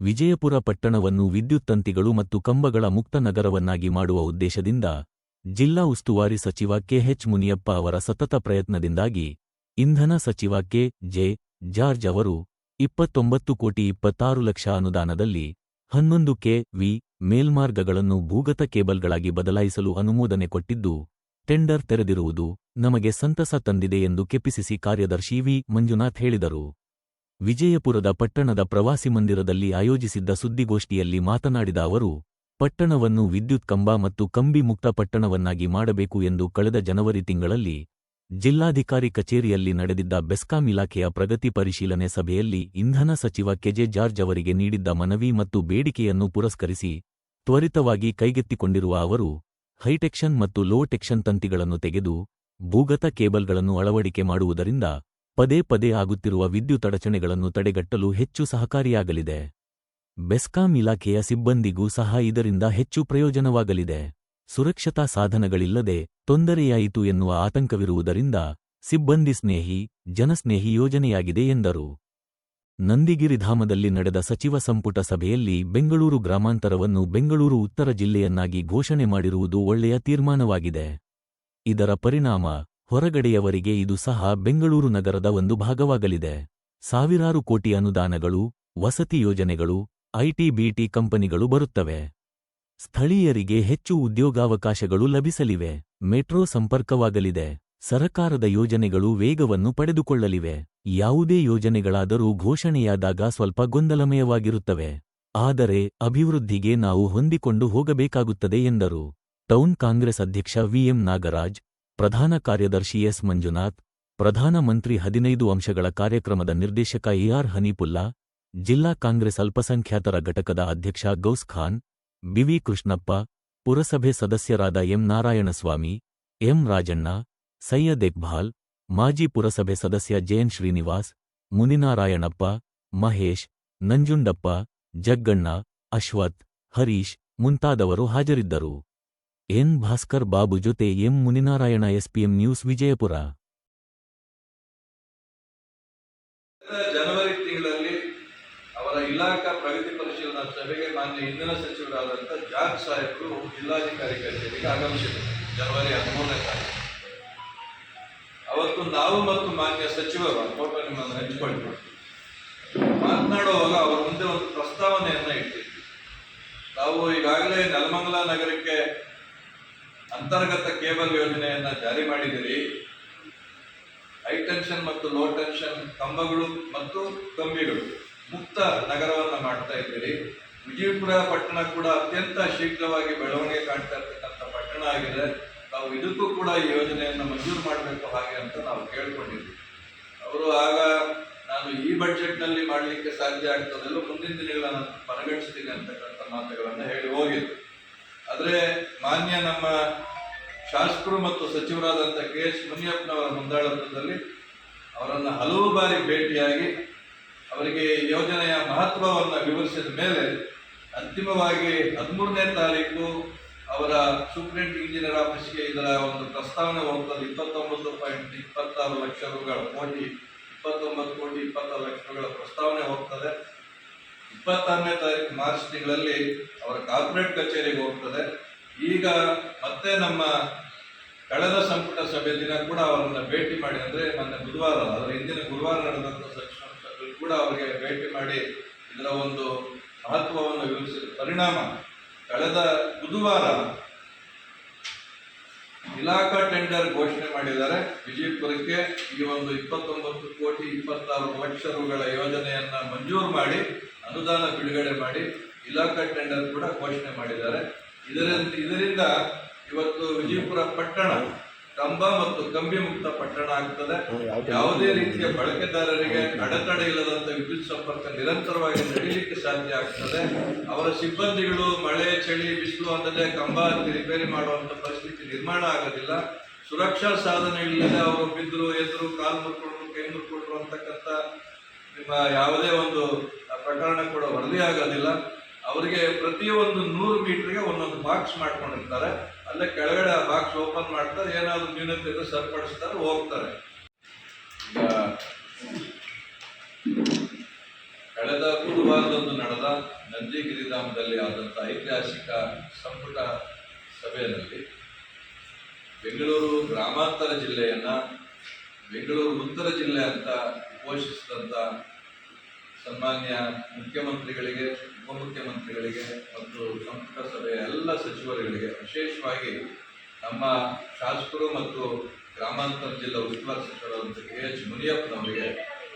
ವಿಜಯಪುರ ಪಟ್ಟಣವನ್ನು ವಿದ್ಯುತ್ ತಂತಿಗಳು ಮತ್ತು ಕಂಬಗಳ ಮುಕ್ತ ನಗರವನ್ನಾಗಿ ಮಾಡುವ ಉದ್ದೇಶದಿಂದ ಜಿಲ್ಲಾ ಉಸ್ತುವಾರಿ ಸಚಿವ ಕೆಎಚ್ ಮುನಿಯಪ್ಪ ಅವರ ಸತತ ಪ್ರಯತ್ನದಿಂದಾಗಿ ಇಂಧನ ಸಚಿವ ಕೆ ಜೆ ಜಾರ್ಜ್ ಅವರು ಇಪ್ಪತ್ತೊಂಬತ್ತು ಕೋಟಿ ಇಪ್ಪತ್ತಾರು ಲಕ್ಷ ಅನುದಾನದಲ್ಲಿ ಹನ್ನೊಂದು ಕೆ ವಿ ಮೇಲ್ಮಾರ್ಗಗಳನ್ನು ಭೂಗತ ಕೇಬಲ್ಗಳಾಗಿ ಬದಲಾಯಿಸಲು ಅನುಮೋದನೆ ಕೊಟ್ಟಿದ್ದು, ಟೆಂಡರ್ ತೆರೆದಿರುವುದು ನಮಗೆ ಸಂತಸ ತಂದಿದೆ ಎಂದು ಕೆಪಿಸಿಸಿ ಕಾರ್ಯದರ್ಶಿ ವಿ ಮಂಜುನಾಥ್ ಹೇಳಿದರು. ವಿಜಯಪುರದ ಪಟ್ಟಣದ ಪ್ರವಾಸಿ ಮಂದಿರದಲ್ಲಿ ಆಯೋಜಿಸಿದ್ದ ಸುದ್ದಿಗೋಷ್ಠಿಯಲ್ಲಿ ಮಾತನಾಡಿದ ಅವರು, ಪಟ್ಟಣವನ್ನು ವಿದ್ಯುತ್ ಕಂಬ ಮತ್ತು ಕಂಬಿ ಮುಕ್ತ ಪಟ್ಟಣವನ್ನಾಗಿ ಮಾಡಬೇಕು ಎಂದು ಕಳೆದ ಜನವರಿ ತಿಂಗಳಲ್ಲಿ ಜಿಲ್ಲಾಧಿಕಾರಿ ಕಚೇರಿಯಲ್ಲಿ ನಡೆದಿದ್ದ ಬೆಸ್ಕಾಂ ಇಲಾಖೆಯ ಪ್ರಗತಿ ಪರಿಶೀಲನೆ ಸಭೆಯಲ್ಲಿ ಇಂಧನ ಸಚಿವ ಕೆಜೆ ಜಾರ್ಜ್ ಅವರಿಗೆ ನೀಡಿದ್ದ ಮನವಿ ಮತ್ತು ಬೇಡಿಕೆಯನ್ನು ಪುರಸ್ಕರಿಸಿ ತ್ವರಿತವಾಗಿ ಕೈಗೆತ್ತಿಕೊಂಡಿರುವ ಅವರು, ಹೈಟೆಕ್ಷನ್ ಮತ್ತು ಲೋ ಟೆಕ್ಷನ್ ತಂತಿಗಳನ್ನು ತೆಗೆದು ಭೂಗತ ಕೇಬಲ್ಗಳನ್ನು ಅಳವಡಿಕೆ ಮಾಡುವುದರಿಂದ ಪದೇ ಪದೇ ಆಗುತ್ತಿರುವ ವಿದ್ಯುತ್ ಅಡಚಣೆಗಳನ್ನು ತಡೆಗಟ್ಟಲು ಹೆಚ್ಚು ಸಹಕಾರಿಯಾಗಲಿದೆ. ಬೆಸ್ಕಾಂ ಇಲಾಖೆಯ ಸಿಬ್ಬಂದಿಗೂ ಸಹ ಇದರಿಂದ ಹೆಚ್ಚು ಪ್ರಯೋಜನವಾಗಲಿದೆ. ಸುರಕ್ಷತಾ ಸಾಧನಗಳಿಲ್ಲದೆ ತೊಂದರೆಯಾಯಿತು ಎನ್ನುವ ಆತಂಕವಿರುವುದರಿಂದ ಸಿಬ್ಬಂದಿ ಸ್ನೇಹಿ, ಜನಸ್ನೇಹಿ ಯೋಜನೆಯಾಗಿದೆ ಎಂದರು. ನಂದಿಗಿರಿಧಾಮದಲ್ಲಿ ನಡೆದ ಸಚಿವ ಸಂಪುಟ ಸಭೆಯಲ್ಲಿ ಬೆಂಗಳೂರು ಗ್ರಾಮಾಂತರವನ್ನು ಬೆಂಗಳೂರು ಉತ್ತರ ಜಿಲ್ಲೆಯನ್ನಾಗಿ ಘೋಷಣೆ ಮಾಡಿರುವುದು ಒಳ್ಳೆಯ ತೀರ್ಮಾನವಾಗಿದೆ. ಇದರ ಪರಿಣಾಮ ಹೊರಗಡೆಯವರಿಗೆ ಇದು ಸಹ ಬೆಂಗಳೂರು ನಗರದ ಒಂದು ಭಾಗವಾಗಲಿದೆ. ಸಾವಿರಾರು ಕೋಟಿ ಅನುದಾನಗಳು, ವಸತಿ ಯೋಜನೆಗಳು ಐಟಿ ಬಿಟಿ ಕಂಪನಿಗಳು ಬರುತ್ತವೆ. ಸ್ಥಳೀಯರಿಗೆ ಹೆಚ್ಚು ಉದ್ಯೋಗಾವಕಾಶಗಳು ಲಭಿಸಲಿವೆ. ಮೆಟ್ರೋ ಸಂಪರ್ಕವಾಗಲಿದೆ. ಸರಕಾರದ ಯೋಜನೆಗಳು ವೇಗವನ್ನು ಪಡೆದುಕೊಳ್ಳಲಿವೆ. ಯಾವುದೇ ಯೋಜನೆಗಳಾದರೂ ಘೋಷಣೆಯಾದಾಗ ಸ್ವಲ್ಪ ಗೊಂದಲಮಯವಾಗಿರುತ್ತವೆ. ಆದರೆ ಅಭಿವೃದ್ಧಿಗೆ ನಾವು ಹೊಂದಿಕೊಂಡು ಹೋಗಬೇಕಾಗುತ್ತದೆ ಎಂದರು. ಟೌನ್ ಕಾಂಗ್ರೆಸ್ ಅಧ್ಯಕ್ಷ ವಿಎಂ ನಾಗರಾಜ್ ಪ್ರಧಾನ ಕಾರ್ಯದರ್ಶಿ ಎಸ್. ಮಂಜುನಾಥ್ ಪ್ರಧಾನಮಂತ್ರಿ ಹದಿನೈದು ಅಂಶಗಳ ಕಾರ್ಯಕ್ರಮದ ನಿರ್ದೇಶಕ ಎಆರ್ ಹನೀಪುಲ್ಲಾ, ಜಿಲ್ಲಾ ಕಾಂಗ್ರೆಸ್ ಅಲ್ಪಸಂಖ್ಯಾತರ ಘಟಕದ ಅಧ್ಯಕ್ಷ ಗೌಸ್ ಖಾನ್ ಬಿವಿ ಕೃಷ್ಣಪ್ಪ, ಪುರಸಭೆ ಸದಸ್ಯರಾದ ಎಂ. ನಾರಾಯಣಸ್ವಾಮಿ, ಎಂ. ರಾಜಣ್ಣ, ಸೈಯದ್ ಇಕ್ಬಾಲ್, ಮಾಜಿ ಪುರಸಭೆ ಸದಸ್ಯ ಜಯನ್ ಶ್ರೀನಿವಾಸ್, ಮುನಿನಾರಾಯಣಪ್ಪ, ಮಹೇಶ್, ನಂಜುಂಡಪ್ಪ, ಜಗ್ಗಣ್ಣ, ಅಶ್ವಥ್, ಹರೀಶ್ ಮುಂತಾದವರು ಹಾಜರಿದ್ದರು. ಎನ್ ಭಾಸ್ಕರ್ ಬಾಬು ಜೊತೆ M Muninarayana SPM news Vijayapura. ಜನವರಿ ತಿಂಗಳಲ್ಲಿ ಅವರ ಇಲಾಖಾ ಪ್ರಗತಿ ಪರಿಶೀಲನಾ ಸಭೆಗೆ ಮಾನ್ಯ ಇಂಧನ ಸಚಿವರಾದಂಥ ಜಾರ್ಜ್ ಸಾಹೇಬರು ಜಿಲ್ಲಾಧಿಕಾರಿ ಕಚೇರಿಗೆ ಆಗಮಿಸಿದರು. ಜನವರಿ ಹದಿಮೂರನೇ ತಾರೀಕು. ಅವತ್ತು ನಾವು ಮತ್ತು ಮಾನ್ಯ ಸಚಿವರು ಫೋಟೋ ನಿಮ್ಮನ್ನು ಹಂಚಿಕೊಂಡ್ರು ಮಾತನಾಡುವಾಗ ಅವರ ಮುಂದೆ ಒಂದು ಪ್ರಸ್ತಾವನೆಯನ್ನು ಇಟ್ಟಿದ್ವಿ. ನಾವು ಈಗಾಗಲೇ ನೆಲಮಂಗಲ ನಗರಕ್ಕೆ ಅಂತರ್ಗತ ಕೇಬಲ್ ಯೋಜನೆಯನ್ನ ಜಾರಿ ಮಾಡಿದಿರಿ ಹೈ ಟೆನ್ಷನ್ ಮತ್ತು ಲೋ ಟೆನ್ಷನ್ ಕಂಬಗಳು ಮತ್ತು ಕಂಬಿಗಳು ಮುಕ್ತ ನಗರವನ್ನ ಮಾಡ್ತಾ ಇದ್ದೀರಿ. ವಿಜಯಪುರ, ಪಟ್ಟಣ ಕೂಡ ಅತ್ಯಂತ ಶೀಘ್ರವಾಗಿ ಬೆಳವಣಿಗೆ ಕಾಣ್ತಾ ಇರ್ತಕ್ಕಂಥ ಪಟ್ಟಣ ಆಗಿದೆ. ನಾವು ಇದಕ್ಕೂ ಕೂಡ ಈ ಯೋಜನೆಯನ್ನು ಮಂಜೂರು ಮಾಡಬೇಕು ಹಾಗೆ ಅಂತ ನಾವು ಕೇಳ್ಕೊಂಡಿದ್ವಿ ಅವರು ಆಗ ನಾನು ಈ ಬಡ್ಜೆಟ್ನಲ್ಲಿ ಮಾಡಲಿಕ್ಕೆ ಸಾಧ್ಯ ಆಗ್ತದಲ್ಲೋ ಮುಂದಿನ ದಿನಗಳನ್ನು ಪರಿಗಣಿಸ್ತೀನಿ ಅಂತಕ್ಕಂಥ ಮಾತುಗಳನ್ನು ಹೇಳಿ ಹೋಗಿದ್ದು. ಆದರೆ ಮಾನ್ಯ ನಮ್ಮ ಶಾಸಕರು ಮತ್ತು ಸಚಿವರಾದಂಥ ಕೆ ಎಸ್ ಮುನಿಯಪ್ಪನವರ ಮುಂದಾಳತ್ವದಲ್ಲಿ ಅವರನ್ನು ಹಲವು ಬಾರಿ ಭೇಟಿಯಾಗಿ ಅವರಿಗೆ ಯೋಜನೆಯ ಮಹತ್ವವನ್ನು ವಿವರಿಸಿದ ಮೇಲೆ ಅಂತಿಮವಾಗಿ ಹದಿಮೂರನೇ ತಾರೀಕು ಅವರ ಸೂಪ್ರಿಂಟ್ ಇಂಜಿನಿಯರ್ ಆಫೀಸ್ಗೆ ಇದರ ಒಂದು ಪ್ರಸ್ತಾವನೆ ಹೋಗ್ತದೆ. ಇಪ್ಪತ್ತೊಂಬತ್ತು ಪಾಯಿಂಟ್ ಇಪ್ಪತ್ತಾರು ಲಕ್ಷ ರೂಪಾಯಿಗಳ ಕೋಟಿ, ಇಪ್ಪತ್ತೊಂಬತ್ತು ಕೋಟಿ, ಇಪ್ಪತ್ತಾರು ಲಕ್ಷ ರೂಪಾಯಿಗಳ ಪ್ರಸ್ತಾವನೆ ಹೋಗ್ತದೆ. ಇಪ್ಪತ್ತಾರನೇ ತಾರೀಕು ಮಾರ್ಚ್ ತಿಂಗಳಲ್ಲಿ ಅವರ ಕಾರ್ಪೊರೇಟ್ ಕಚೇರಿಗೆ ಹೋಗ್ತದೆ. ಈಗ ಮತ್ತೆ ನಮ್ಮ ಕಳೆದ ಸಂಪುಟ ಸಭೆ ದಿನ ಕೂಡ ಅವರನ್ನ ಭೇಟಿ ಮಾಡಿ, ಅಂದ್ರೆ ಮೊನ್ನೆ ಬುಧವಾರ, ಅದರ ಹಿಂದಿನ ಗುರುವಾರ ನಡೆದಂಥ ಸಚಿವ ಕೂಡ ಅವರಿಗೆ ಭೇಟಿ ಮಾಡಿ ಇದರ ಒಂದು ಮಹತ್ವವನ್ನು ವಿವರಿಸಿದ ಪರಿಣಾಮ. ಕಳೆದ ಬುಧವಾರ ಇಲಾಖಾ ಟೆಂಡರ್ ಘೋಷಣೆ ಮಾಡಿದ್ದಾರೆ. ವಿಜಯಪುರಕ್ಕೆ ಈ ಒಂದು ಇಪ್ಪತ್ತೊಂಬತ್ತು ಕೋಟಿ ಇಪ್ಪತ್ತಾರು ಲಕ್ಷ ರುಗಳ ಯೋಜನೆಯನ್ನ ಮಂಜೂರು ಮಾಡಿ, ಅನುದಾನ ಬಿಡುಗಡೆ ಮಾಡಿ ಇಲಾಖಾ ಟೆಂಡರ್ ಕೂಡ ಘೋಷಣೆ ಮಾಡಿದ್ದಾರೆ. ಇದರಿಂದ ಇದರಿಂದ ಇವತ್ತು ವಿಜಯಪುರ ಪಟ್ಟಣ ಕಂಬ ಮತ್ತು ಕಂಬಿ ಮುಕ್ತ ಪಟ್ಟಣ ಆಗ್ತದೆ. ಯಾವುದೇ ರೀತಿಯ ಬಳಕೆದಾರರಿಗೆ ಅಡೆತಡೆ ಇಲ್ಲದಂತ ವಿದ್ಯುತ್ ಸಂಪರ್ಕ ನಿರಂತರವಾಗಿ ನಡೀಲಿಕ್ಕೆ ಸಾಧ್ಯ ಆಗ್ತದೆ. ಅವರ ಸಿಬ್ಬಂದಿಗಳು ಮಳೆ, ಚಳಿ, ಬಿಸಿಲು ಅನ್ನದೇ ಕಂಬ ರಿಪೇರಿ ಮಾಡುವಂತ ಪರಿಸ್ಥಿತಿ ನಿರ್ಮಾಣ ಆಗೋದಿಲ್ಲ. ಸುರಕ್ಷಾ ಸಾಧನಗಳಿಲ್ಲದೆ ಅವರು ಬಿದ್ದರು ಎದುರು, ಕಾಲು ಮುರ್ಕೊಂಡ್ರು, ಕೈ ಮುರ್ಕೊಂಡ್ರು ಅಂತಕ್ಕಂಥ ನಿಮ್ಮ ಯಾವುದೇ ಒಂದು ಪ್ರಕರಣ ಕೂಡ ವರದಿ ಆಗೋದಿಲ್ಲ. ಅವರಿಗೆ ಪ್ರತಿಯೊಂದು ನೂರು ಮೀಟರ್ಗೆ ಒಂದೊಂದು ಬಾಕ್ಸ್ ಮಾಡ್ಕೊಂಡಿರ್ತಾರೆ. ಅಲ್ಲೇ ಕೆಳಗಡೆ ಆ ಬಾಕ್ಸ್ ಓಪನ್ ಮಾಡ್ತಾರೆ, ಏನಾದರೂ ನ್ಯೂನತೆ ಸರಿಪಡಿಸ್ತಾರೆ, ಹೋಗ್ತಾರೆ. ಕಳೆದ ಬುಧವಾರದಂದು ನಡೆದ ನಂದಿಗಿರಿಧಾಮದಲ್ಲಿ ಆದಂಥ ಐತಿಹಾಸಿಕ ಸಂಪುಟ ಸಭೆಯಲ್ಲಿ ಬೆಂಗಳೂರು ಗ್ರಾಮಾಂತರ ಜಿಲ್ಲೆಯನ್ನ ಬೆಂಗಳೂರು ಉತ್ತರ ಜಿಲ್ಲೆ ಅಂತ ಘೋಷಿಸಿದಂಥ ಸನ್ಮಾನ್ಯ ಮುಖ್ಯಮಂತ್ರಿಗಳಿಗೆ, ಉಪಮುಖ್ಯಮಂತ್ರಿಗಳಿಗೆ ಮತ್ತು ಸಂಪುಟ ಸಭೆಯ ಎಲ್ಲ ಸಚಿವರುಗಳಿಗೆ ವಿಶೇಷವಾಗಿ ನಮ್ಮ ಶಾಸಕರು ಮತ್ತು ಗ್ರಾಮಾಂತರ ಜಿಲ್ಲಾ ಉಸ್ತುವಾರಿ ಸಚಿವರಾದಂಥ ಕೆ ಎಚ್ ಮುನಿಯಪ್ಪನವರಿಗೆ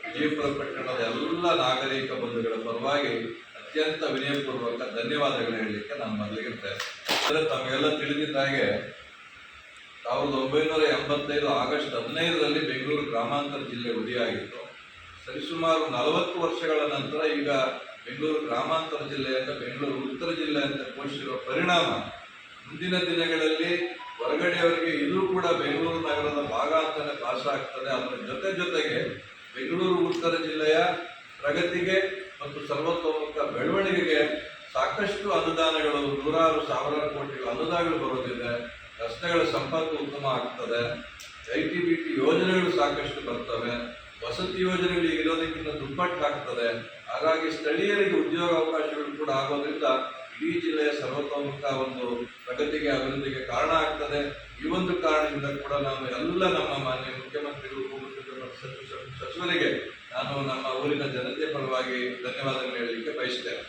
ವಿಜಯಪುರ ಪಟ್ಟಣದ ಎಲ್ಲ ನಾಗರಿಕ ಬಂಧುಗಳ ಪರವಾಗಿ ಅತ್ಯಂತ ವಿನಯಪೂರ್ವಕ ಧನ್ಯವಾದಗಳು ಹೇಳಲಿಕ್ಕೆ ನಾನು ಮೊದಲಿಗೆ ಅಂದರೆ ತಮಗೆಲ್ಲ ತಿಳಿದಿದ್ದ ಹಾಗೆ ಸಾವಿರದ ಒಂಬೈನೂರ ಎಂಬತ್ತೈದು ಆಗಸ್ಟ್ ಹದಿನೈದರಲ್ಲಿ ಬೆಂಗಳೂರು ಗ್ರಾಮಾಂತರ ಜಿಲ್ಲೆ ಉದಯಾಗಿತ್ತು ಸರಿಸುಮಾರು ನಲವತ್ತು ವರ್ಷಗಳ ನಂತರ ಈಗ ಬೆಂಗಳೂರು ಗ್ರಾಮಾಂತರ ಜಿಲ್ಲೆಯಿಂದ ಬೆಂಗಳೂರು ಉತ್ತರ ಜಿಲ್ಲೆ ಅಂತ ಘೋಷಿಸಿರುವ ಪರಿಣಾಮ ಮುಂದಿನ ದಿನಗಳಲ್ಲಿ ಹೊರಗಡೆಯವರಿಗೆ ಇದು ಕೂಡ ಬೆಂಗಳೂರು ನಗರದ ಭಾಗ ಅಂತಲೇ ಭಾಷ ಆಗ್ತದೆ ಅದರ ಜೊತೆ ಜೊತೆಗೆ ಬೆಂಗಳೂರು ಉತ್ತರ ಜಿಲ್ಲೆಯ ಪ್ರಗತಿಗೆ ಮತ್ತು ಸರ್ವತೋಮುಖ ಬೆಳವಣಿಗೆಗೆ ಸಾಕಷ್ಟು ಅನುದಾನಗಳು, ನೂರಾರು ಸಾವಿರಾರು ಕೋಟಿ ಅನುದಾನಗಳು ಬರುತ್ತಿದೆ. ರಸ್ತೆಗಳ ಸಂಪರ್ಕ ಉತ್ತಮ ಆಗ್ತದೆ. ಐ ಟಿ ಬಿ ಟಿ ಯೋಜನೆಗಳು ಸಾಕಷ್ಟು ಬರ್ತವೆ. ವಸತಿ ಯೋಜನೆಗಳು ಇರೋದಕ್ಕಿಂತ ದುಪ್ಪಟ್ಟಾಗ್ತದೆ ಹಾಗಾಗಿ ಸ್ಥಳೀಯರಿಗೆ ಉದ್ಯೋಗ ಅವಕಾಶಗಳು ಕೂಡ ಆಗೋದ್ರಿಂದ ಇಡೀ ಜಿಲ್ಲೆಯ ಸರ್ವತೋಮುಖ ಒಂದು ಪ್ರಗತಿಗೆ, ಅಭಿವೃದ್ಧಿಗೆ ಕಾರಣ ಆಗ್ತದೆ. ಈ ಒಂದು ಕಾರಣದಿಂದ ಕೂಡ ನಾನು ಎಲ್ಲ ನಮ್ಮ ಮಾನ್ಯ ಮುಖ್ಯಮಂತ್ರಿಗಳು ಸಚಿವರಿಗೆ ನಾನು ನಮ್ಮ ಊರಿನ ಜನತೆ ಪರವಾಗಿ ಧನ್ಯವಾದಗಳು ಹೇಳಲಿಕ್ಕೆ ಬಯಸ್ತೇನೆ.